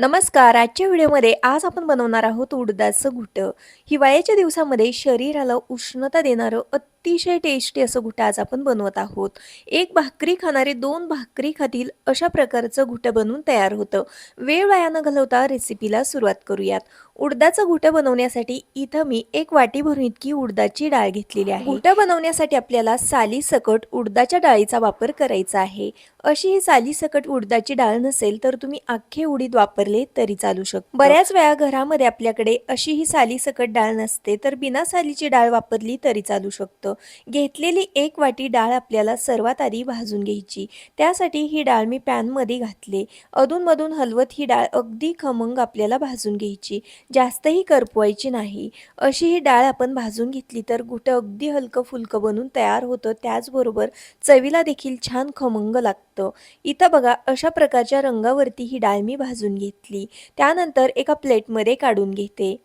नमस्कार आजच्या व्हिडिओमध्ये आज आपण बनवणार आहोत उडदाचं घुटं. हिवाळ्याच्या दिवसामध्ये शरीराला उष्णता देणारं अतिशय टेस्टी असं घुटं आज आपण बनवत आहोत. एक भाकरी खाणारे दोन भाकरी खातील अशा प्रकारचं घुटं बनवून तयार होतं. वेळ वाया न घालवता रेसिपीला सुरुवात करूयात. उडदाचं घुटं बनवण्यासाठी इथं मी एक वाटी भरून इतकी उडदाची डाळ घेतलेली आहे. घुटं बनवण्यासाठी आपल्याला साली सकट उडदाच्या डाळीचा वापर करायचा आहे. अशी ही साली सकट उडदाची डाळ नसेल तर तुम्ही अख्खे उडीद वापरले तरी चालू शकतो. बऱ्याच वेळा घरामध्ये आपल्याकडे अशी ही साली सकट डाळ नसते तर बिना सालीची डाळ वापरली तरी चालू शकतं. घेतलेली एक वाटी डाळ आपल्याला सर्वात आधी भाजून घ्यायची. त्यासाठी ही डाळ मी पॅनमध्ये घातले. अधूनमधून हलवत ही डाळ अगदी खमंग आपल्याला भाजून घ्यायची. जास्तही करपवायची नाही. अशी ही डाळ आपण भाजून घेतली तर गुटं अगदी हलकं फुलकं बनून तयार होतं. त्याचबरोबर चवीला देखील छान खमंग लागतं. इथं बघा अशा प्रकारच्या रंगावरती ही डाळ मी भाजून घेतली. त्यानंतर एका प्लेटमध्ये काढून घेते.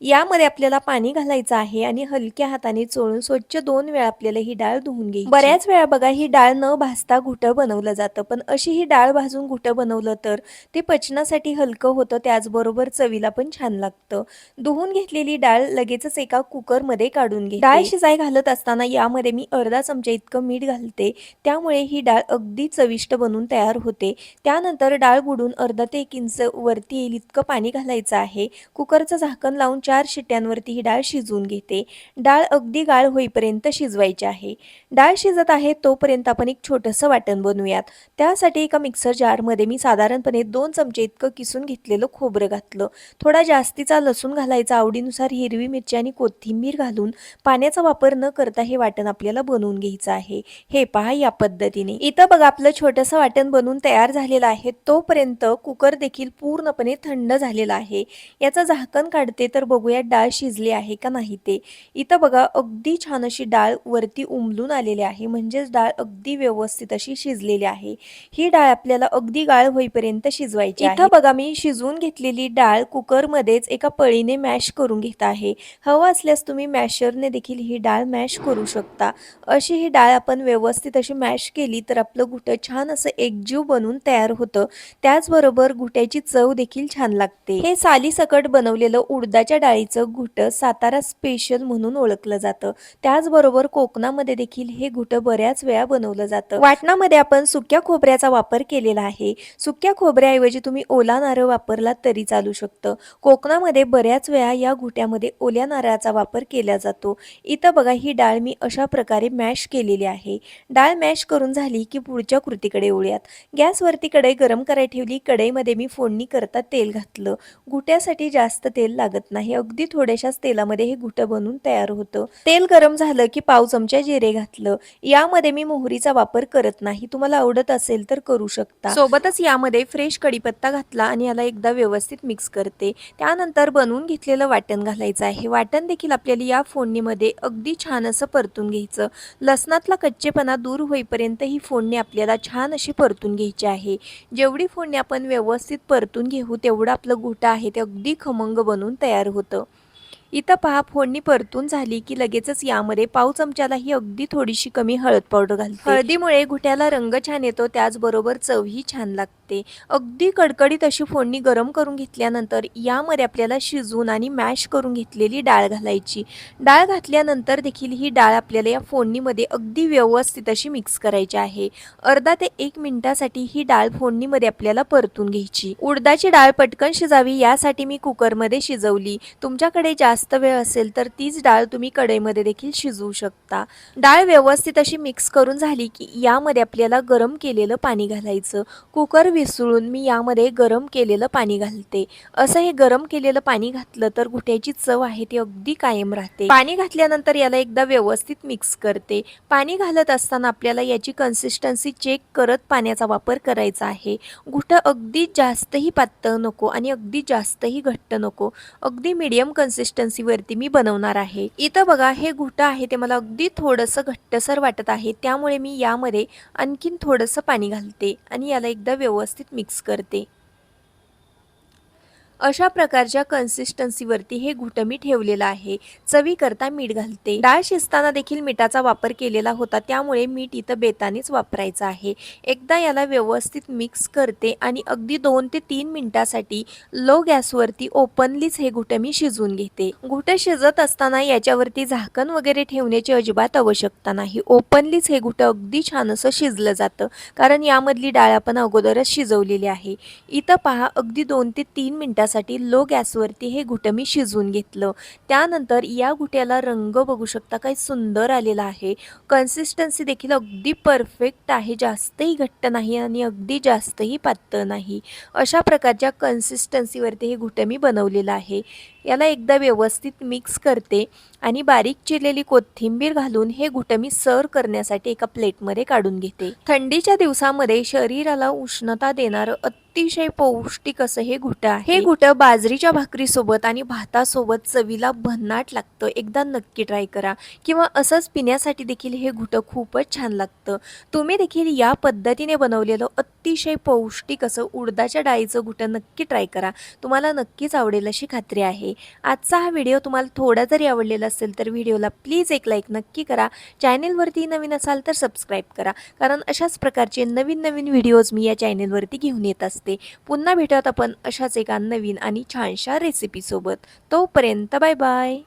यामध्ये आपल्याला पाणी घालायचं आहे आणि हलक्या हाताने चोळून स्वच्छ दोन वेळा आपल्याला ही डाळ धुवून घ्यायची. बऱ्याच वेळा बघा ही डाळ न भाजता घुटं बनवलं जातं. पण अशी ही डाळ भाजून घुटं बनवलं तर ते पचनासाठी हलकं होतं त्याचबरोबर चवीला पण छान लागतं. धुवून घेतलेली डाळ लगेचच एका कुकरमध्ये काढून घे डाळ शिजाय घालत असताना यामध्ये मी अर्धा चमचा इतकं मीठ घालते. त्यामुळे ही डाळ अगदी चविष्ट बनून तयार होते. त्यानंतर डाळ बुडून अर्धा ते एक इंच वरती येईल इतकं पाणी घालायचं आहे. कुकरचं झाकण लावून चार शिट्ट्यांवरती ही डाळ शिजवून घेते. डाळ अगदी गाळ होईपर्यंत शिजवायची आहे. डाळ शिजत आहे तोपर्यंत आपण एक छोटंसं वाटण बनवूयात. त्यासाठी एका मिक्सर जारमध्ये मी साधारणपणे दोन चमचे इतकं किसून घेतलेलं खोबरं घातलं. थोडा जास्तीचा लसूण घालायचा आवडीनुसार हिरवी मिरची आणि कोथिंबीर घालून पाण्याचा वापर न करता हे वाटण आपल्याला बनवून घ्यायचं आहे. हे पहा या पद्धतीने. इथं बघा आपलं छोटंसं वाटण बनवून तयार झालेलं आहे. तोपर्यंत कुकर देखील पूर्णपणे थंड झालेला आहे. याचं झाकण काढते तर बघूया डाळ शिजली आहे का नाही ते. इथं बघा अगदी छान अशी डाळ वरती उमलून आलेली आहे. म्हणजेच डाळ अगदी व्यवस्थित अशी शिजलेली आहे. ही डाळ आपल्याला अगदी गाळ होईपर्यंत शिजवायची इथं बघा मी शिजवून घेतलेली डाळ कुकरमध्येच एका पळीने मॅश करून घेत आहे. हवं असल्यास तुम्ही मॅशरने देखील ही डाळ मॅश करू शकता. अशी ही डाळ आपण व्यवस्थित अशी मॅश केली तर आपलं घुटं छान असं एकजीव बनून तयार होतं. त्याचबरोबर घुट्याची चव देखील छान लागते. हे साली सकट बनवलेलं उडदाच्या डाळीचं घुटं सातारा स्पेशल म्हणून ओळखलं जातं. त्याचबरोबर कोकणामध्ये देखील हे घुटं बऱ्याच वेळा बनवलं जातं. वाटणामध्ये आपण सुक्या खोबऱ्याचा वापर केलेला आहे. सुक्या खोबऱ्याऐवजी तुम्ही ओला नारळ वापरला तरी चालू शकतं. कोकणामध्ये बऱ्याच वेळा या घुट्यामध्ये ओल्या नारळाचा वापर केला जातो. इथं बघा ही डाळ मी अशा प्रकारे मॅश केलेली आहे. डाळ मॅश करून झाली की पुढच्या कृतीकडे ओळ्यात गॅसवरती कढई गरम करायला ठेवली. कढईमध्ये मी फोडणी करता तेल घातलं. घुट्यासाठी जास्त तेल लागत नाही. अगदी थोड्याशाच तेलामध्ये हे घुटं बनून तयार होतं. तेल गरम झालं की पाव चमचा जिरे घातलं. यामध्ये मी मोहरीचा वापर करत नाही. तुम्हाला आवडत असेल तर करू शकता. सोबतच यामध्ये फ्रेश कढीपत्ता घातला आणि याला एकदा व्यवस्थित मिक्स करते. त्यानंतर बनवून घेतलेलं वाटण घालायचं आहे. वाटण देखील आपल्याला या फोडणीमध्ये अगदी छान असं परतून घ्यायचं. लसणातला कच्चेपणा दूर होईपर्यंत ही फोडणी आपल्याला छान अशी परतून घ्यायची आहे. जेवढी फोडणी आपण व्यवस्थित परतून घेऊ तेवढं आपलं घुटा आहे ते अगदी खमंग बनून तयार होतं. होतं इथं पहा फोडणी परतून झाली की लगेचच यामध्ये पाव चमच्यालाही अगदी थोडीशी कमी हळद पावडर घालते. हळदीमुळे घुट्याला रंग छान येतो त्याचबरोबर चवही छान लागते. अगदी कडकडीत अशी फोडणी गरम करून घेतल्यानंतर यामध्ये आपल्याला शिजवून आणि मॅश करून घेतलेली डाळ घालायची. डाळ घातल्यानंतर देखील ही डाळ आपल्याला या फोडणीमध्ये अगदी व्यवस्थित अशी मिक्स करायची आहे. अर्धा ते एक मिनिटासाठी ही डाळ फोडणीमध्ये आपल्याला परतून घ्यायची. उडदाची डाळ पटकन शिजावी यासाठी मी कुकरमध्ये शिजवली. तुमच्याकडे जास्त जास्त वेळ असेल तर तीच डाळ तुम्ही कढईमध्ये देखील शिजवू शकता. डाळ व्यवस्थित अशी मिक्स करून झाली की यामध्ये आपल्याला गरम केलेलं पाणी घालायचं. कुकर विसळून मी यामध्ये गरम केलेलं पाणी घालते. असं हे गरम केलेलं पाणी घातलं तर घुट्याची चव आहे ती अगदी कायम राहते. पाणी घातल्यानंतर याला एकदा व्यवस्थित मिक्स करते. पाणी घालत असताना आपल्याला याची कन्सिस्टन्सी चेक करत पाण्याचा वापर करायचा आहे. घुटं अगदी जास्तही पातळ नको आणि अगदी जास्तही घट्ट नको. अगदी मीडियम कन्सिस्टन्सी वरती मी बनवणार आहे. इथं बघा हे घुटं आहे ते मला अगदी थोडंसं घट्टसर वाटत आहे. त्यामुळे मी यामध्ये आणखीन थोडंसं पाणी घालते आणि याला एकदा व्यवस्थित मिक्स करते. अशा प्रकारच्या कन्सिस्टन्सीवरती हे घुटमी ठेवलेलं आहे. चवीकरता मीठ घालते. डाळ शिजताना देखील मिठाचा वापर केलेला होता त्यामुळे मीठ इथं बेतानेच वापरायचं आहे. एकदा याला व्यवस्थित मिक्स करते आणि अगदी दोन ते तीन मिनिटासाठी लो गॅसवरती ओपनलीच हे घुटमी शिजवून घेते. घुटं शिजत असताना याच्यावरती झाकण वगैरे ठेवण्याची अजिबात आवश्यकता नाही. ओपनलीच हे घुटं अगदी छान असं शिजलं जातं कारण यामधली डाळ आपण अगोदरच शिजवलेली आहे. इथं पहा अगदी दोन ते तीन मिनिटासाठी लो गॅसवरती हे घुटं मी शिजवून घेतलं. त्यानंतर या घुट्याला रंग बघू शकता काही सुंदर आलेला आहे. कन्सिस्टन्सी देखील अगदी परफेक्ट आहे. जास्तही घट्ट नाही आणि अगदी जास्तही पातळ नाही. अशा प्रकारच्या कन्सिस्टन्सीवरती हे घुटं मी बनवलेलं आहे. याला एकदा व्यवस्थित मिक्स करते आणि बारीक चिरलेली कोथिंबीर घालून हे घुटमी सर्व करण्यासाठी एका प्लेटमध्ये काढून घेते. थंडीच्या दिवसामध्ये शरीराला उष्णता देणारं अतिशय पौष्टिक असं हे घुटं आहे. हे घुटं बाजरीच्या भाकरीसोबत आणि भातासोबत चवीला भन्नाट लागतं. एकदा नक्की ट्राय करा. किंवा असंच पिण्यासाठी देखील हे घुटं खूपच छान लागतं. तुम्ही देखील या पद्धतीने बनवलेलं अतिशय पौष्टिक असं उडदाच्या डाळीचं घुटं नक्की ट्राय करा. तुम्हाला नक्कीच आवडेल अशी खात्री आहे. आजचा हा व्हिडिओ तुम्हाला थोडा जरी आवडलेला असेल तर व्हिडिओला प्लीज एक लाईक नक्की करा. चॅनेलवरती नवीन असाल तर सबस्क्राईब करा. कारण अशाच प्रकारचे नवीन नवीन व्हिडिओज मी या चॅनेलवरती घेऊन येत असते. पुन्हा भेटत आपण अशाच एका नवीन आणि छानशा रेसिपीसोबत तोपर्यंत बाय बाय